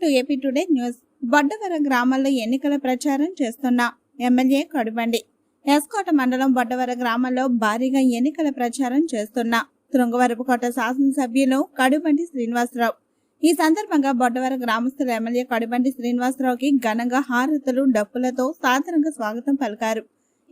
To AP today news. Boddavara గ్రామంలో ఎన్నికల ప్రచారం చేస్తున్న ఎమ్మెల్యే కడుబండి. ఎస్కోట మండలం బొడ్డవర గ్రామంలో భారీగా ఎన్నికల ప్రచారం చేస్తున్న తృంగవరపుకోట శాసనసభ్యులు కడుబండి శ్రీనివాసరావు. ఈ సందర్భంగా బొడ్డవర గ్రామస్తులు ఎమ్మెల్యే కడుబండి శ్రీనివాసరావుకి ఘనంగా హారతులు డప్పులతో సాధారణంగా స్వాగతం పలికారు.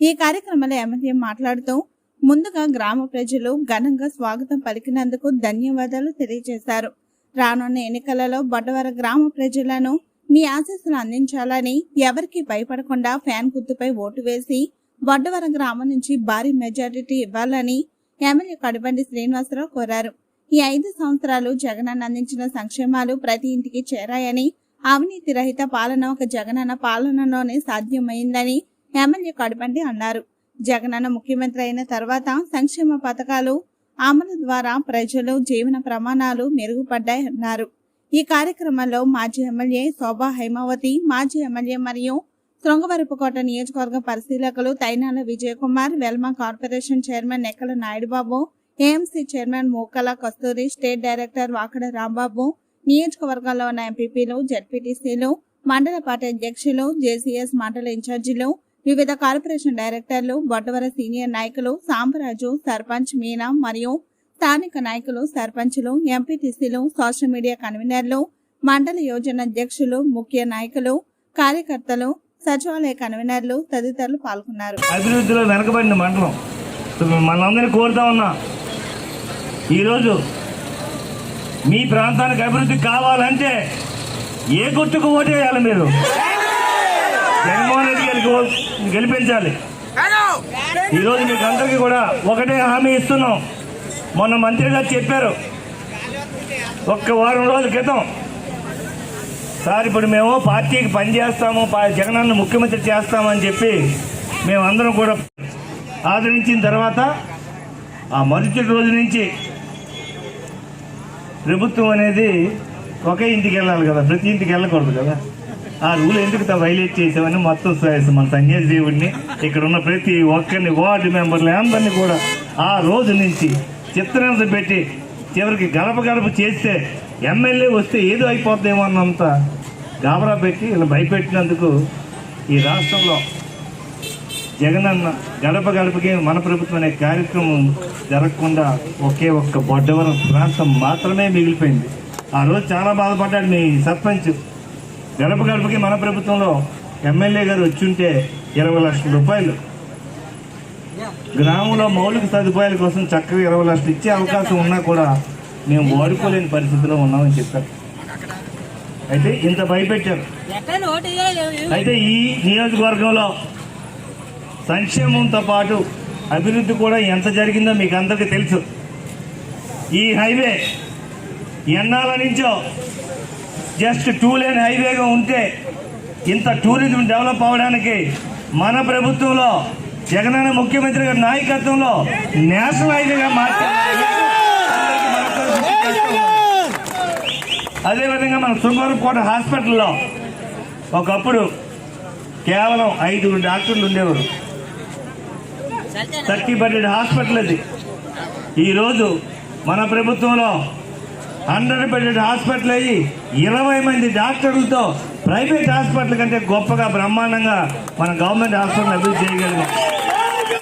ఈ కార్యక్రమంలో ఎమ్మెల్యే మాట్లాడుతూ ముందుగా గ్రామ ప్రజలు ఘనంగా స్వాగతం పలికినందుకు ధన్యవాదాలు తెలియజేశారు. రానున్న ఎన్నికలలో బొడ్డవర గ్రామ ప్రజలను మీ ఆశీస్సులు అందించాలని ఎవరికి భయపడకుండా ఫ్యాన్ గుర్తుపై ఓటు వేసి బొడ్డవర గ్రామం నుంచి భారీ మెజారిటీ ఇవ్వాలని ఎమ్మెల్యే కడుబండి శ్రీనివాసరావు కోరారు. ఈ ఐదు సంవత్సరాలు జగనన్న అందించిన సంక్షేమాలు ప్రతి ఇంటికి చేరాయని అవినీతి రహిత పాలన ఒక జగనన్న పాలనలోనే సాధ్యమైందని ఎమ్మెల్యే కడుబండి అన్నారు. జగనన్న ముఖ్యమంత్రి అయిన తర్వాత సంక్షేమ పథకాలు అమలు ద్వారా ప్రజలు జీవన ప్రమాణాలు మెరుగుపడ్డాయన్నారు ఈ కార్యక్రమంలో మాజీ ఎమ్మెల్యే శోభా హైమావతి మాజీ ఎమ్మెల్యే మరియు శృంగవరపుకోట నియోజకవర్గ పరిశీలకులు Tainala Vijayakumar Velama corporation chairman Nekkala Naidubabu AMC chairman Mukala Kasturi state director Vakada Rambabu నియోజకవర్గంలో ఉన్న ఎంపీపీలు జడ్పీటీసీలు మండల పార్టీ అధ్యక్షులు జేసీఎస్ మండల ఇన్ఛార్జీలు వివిధ కార్పొరేషన్ డైరెక్టర్లు బొట్టవర సీనియర్ నాయకులు సాంబరాజు సర్పంచ్ మీనా మరియు స్థానిక నాయకులు సర్పంచులు ఎంపీటీసీలు సోషల్ మీడియా కన్వీనర్లు మండల యోజన అధ్యక్షులు ముఖ్య నాయకులు కార్యకర్తలు సచివాలయ కన్వీనర్లు తదితరులు పాల్గొన్నారు. అభివృద్ధిలో వెనకబడిన మండలం. మనందరినీ కోరుతా ఉన్నా ఈరోజు మీ ప్రాంతానికి అభివృద్ధి కావాలంటే ఏ గుర్తుకు ఓటేయాలి మీరు? జగన్మోహన్ రెడ్డి గారికి గెలిపించాలి. ఈరోజు మీకు అందరికీ కూడా ఒకటే హామీ ఇస్తున్నాం. మొన్న మంత్రి గారు చెప్పారు. ఒక్క వారం రోజుల క్రితం సార్ ఇప్పుడు మేము పార్టీకి పనిచేస్తాము జగనన్న ముఖ్యమంత్రి చేస్తామని చెప్పి మేమందరం కూడా ఆదరించిన తర్వాత ఆ మరుసటి రోజు నుంచి ప్రభుత్వం అనేది ఒకే ఇంటికి వెళ్ళాలి కదా ప్రతి ఇంటికి వెళ్ళకూడదు కదా. ఆ రూల్ ఎందుకు తా- వైలేట్ చేసామని మొత్తం మన సంజయ్ దేవుడిని ఇక్కడ ఉన్న ప్రతి ఒక్కరిని వార్డు మెంబర్లు అందరినీ కూడా ఆ రోజు నుంచి చిత్రహింస పెట్టి చివరికి గడప గడప చేస్తే ఎమ్మెల్యే వస్తే ఏదో అయిపోద్దేమో అన్నంత గాబరా పెట్టి ఇలా భయపెట్టినందుకు ఈ రాష్ట్రంలో జగనన్న గడప గడపకి మన ప్రభుత్వం అనే కార్యక్రమం జరగకుండా ఒకే ఒక్క బొడ్డవరం ప్రాంతం మాత్రమే మిగిలిపోయింది. ఆ రోజు చాలా బాధపడ్డాడు మీ సర్పంచ్. గడప గడపకి మన ప్రభుత్వంలో ఎమ్మెల్యే గారు వచ్చుంటే ఇరవై లక్షల రూపాయలు. గ్రామంలో మౌలిక సదుపాయాల కోసం చక్కగా ఇరవై లక్షలు ఇచ్చే అవకాశం ఉన్నా కూడా మేము వాడుకోలేని పరిస్థితిలో ఉన్నామని చెప్పారు. అయితే ఇంత భయపెట్టారు. అయితే ఈ నియోజకవర్గంలో సంక్షేమంతో పాటు అభివృద్ధి కూడా ఎంత జరిగిందో మీకు అందరికీ తెలుసు. ఈ హైవే ఎన్నాళ్ళ నుంచో జస్ట్ టూ లేన్ హైవేగా ఉంటే ఇంత టూరిజం డెవలప్ అవడానికి మన ప్రభుత్వంలో జగనన్న ముఖ్యమంత్రి గారి నాయకత్వంలో నేషనల్ హైవేగా మార్చారు అదేవిధంగా మన శృంగారకోట హాస్పిటల్లో ఒకప్పుడు కేవలం ఐదుగురు డాక్టర్లు ఉండేవారు. థర్టీ బడ్డెడ్ హాస్పిటల్ అది. ఈరోజు మన ప్రభుత్వంలో హండ్రెడ్ బెడెడ్ హాస్పిటల్ అయ్యి ఇరవై మంది డాక్టర్లతో ప్రైవేట్ హాస్పిటల్ కంటే గొప్పగా బ్రహ్మాండంగా మన గవర్నమెంట్ హాస్పిటల్ అభివృద్ధి చేయగలిగాం.